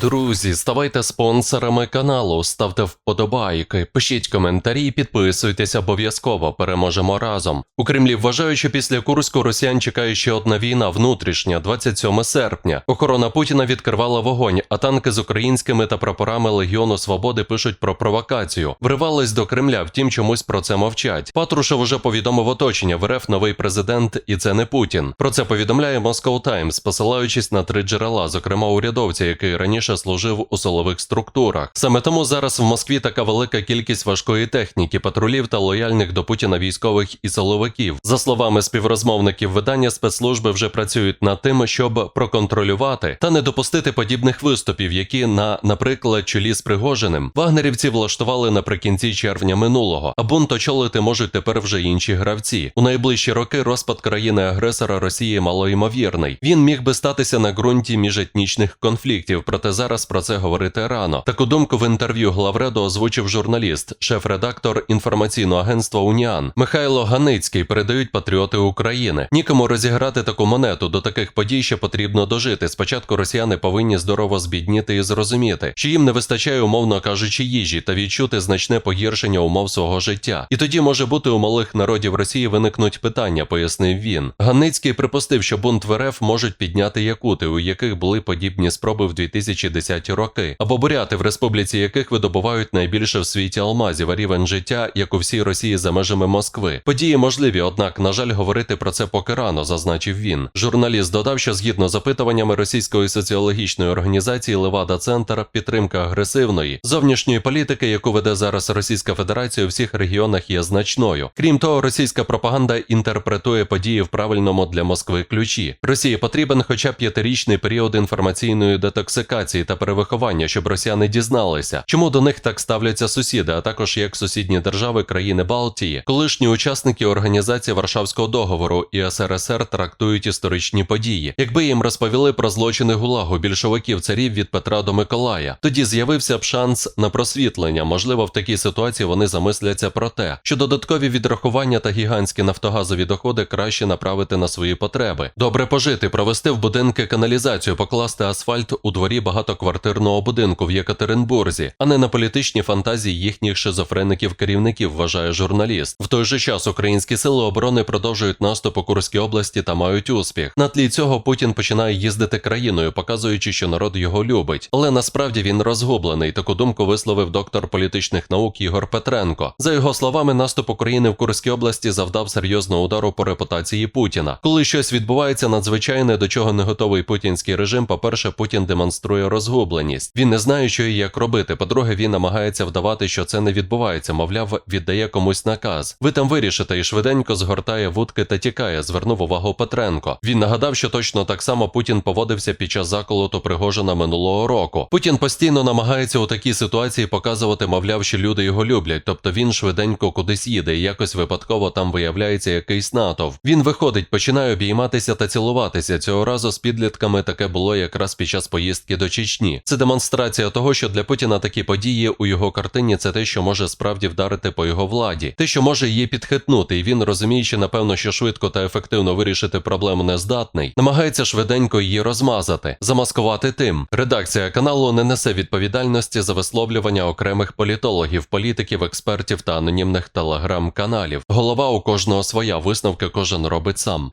Друзі, ставайте спонсорами каналу, ставте вподобайки, пишіть коментарі, і підписуйтесь обов'язково. Переможемо разом. У Кремлі вважають, що після Курську росіян чекає ще одна війна внутрішня, 27 серпня. Охорона Путіна відкривала вогонь, а танки з українськими та прапорами Легіону Свободи пишуть про провокацію. Вривались до Кремля, втім чомусь про це мовчать. Патрушев уже повідомив оточення в РФ новий президент, і це не Путін. Про це повідомляє Moscow Times, посилаючись на три джерела, зокрема урядовця, який раніше служив у силових структурах. Саме тому зараз в Москві така велика кількість важкої техніки, патрулів та лояльних до Путіна військових і силовиків. За словами співрозмовників видання, спецслужби вже працюють над тим, щоб проконтролювати та не допустити подібних виступів, які на, наприклад, чолі з Пригожиним вагнерівці влаштували наприкінці червня минулого. А бунт очолити можуть тепер вже інші гравці. У найближчі роки розпад країни-агресора Росії малоймовірний. Він міг би статися на ґрунті міжетнічних конфліктів, проте зараз про це говорити рано. Таку думку в інтерв'ю Главреду озвучив журналіст, шеф-редактор інформаційного агентства Уніан Михайло Ганицький. Передають патріоти України. Нікому розіграти таку монету. До таких подій ще потрібно дожити. Спочатку росіяни повинні здорово збідніти і зрозуміти, що їм не вистачає, умовно кажучи, їжі та відчути значне погіршення умов свого життя. І тоді може бути у малих народів Росії виникнуть питання, пояснив він. Ганицький припустив, що бунт в РФ можуть підняти якути, у яких були подібні спроби в 2010 роки, або буряти, в республіці яких видобувають найбільше в світі алмазів, а рівень життя, як у всій Росії за межами Москви. Події можливі, однак, на жаль, говорити про це поки рано, зазначив він. Журналіст додав, що згідно з запитуваннями російської соціологічної організації Левада Центр, підтримка агресивної зовнішньої політики, яку веде зараз Російська Федерація у всіх регіонах, є значною. Крім того, російська пропаганда інтерпретує події в правильному для Москви ключі. Росії потрібен хоча б п'ятирічний період інформаційної детоксикації та перевиховання, щоб росіяни дізналися, чому до них так ставляться сусіди, а також як сусідні держави країни Балтії, колишні учасники організації Варшавського договору і СРСР трактують історичні події. Якби їм розповіли про злочини гулагу більшовиків царів від Петра до Миколая, тоді з'явився б шанс на просвітлення. Можливо, в такій ситуації вони замисляться про те, що додаткові відрахування та гігантські нафтогазові доходи краще направити на свої потреби. Добре пожити, провести в будинки каналізацію, покласти асфальт у дворі багатоквартирного будинку в Єкатеринбурзі, а не на політичні фантазії їхніх шизофреників-керівників, вважає журналіст. В той же час українські сили оборони продовжують наступ у Курській області та мають успіх. На тлі цього Путін починає їздити країною, показуючи, що народ його любить. Але насправді він розгублений. Таку думку висловив доктор політичних наук Ігор Петренко. За його словами, наступ України в Курській області завдав серйозного удару по репутації Путіна. Коли щось відбувається надзвичайне, до чого не готовий путінський режим, по-перше, Путін демонструє розгубленість. Він не знає, що і як робити. По-друге, він намагається вдавати, що це не відбувається. Мовляв, віддає комусь наказ. Ви там вирішите і швиденько згортає вудки та тікає. Звернув увагу Петренко. Він нагадав, що точно так само Путін поводився під час заколоту Пригожина минулого року. Путін постійно намагається у такій ситуації показувати, мовляв, що люди його люблять, тобто він швиденько кудись їде, і якось випадково там виявляється якийсь натовп. Він виходить, починає обійматися та цілуватися. Цього разу з підлітками таке було якраз під час поїздки до Чечні. Це демонстрація того, що для Путіна такі події у його картині це те, що може справді вдарити по його владі, те, що може її підхитнути, і він розуміючи, напевно, що швидко та ефективно вирішити проблему не здатний, намагається швиденько її розмазати, замаскувати тим. Редакція каналу не несе відповідальності за висловлювання окремих політологів, політиків, експертів та анонімних телеграм-каналів. Голова у кожного своя висновки кожен робить сам.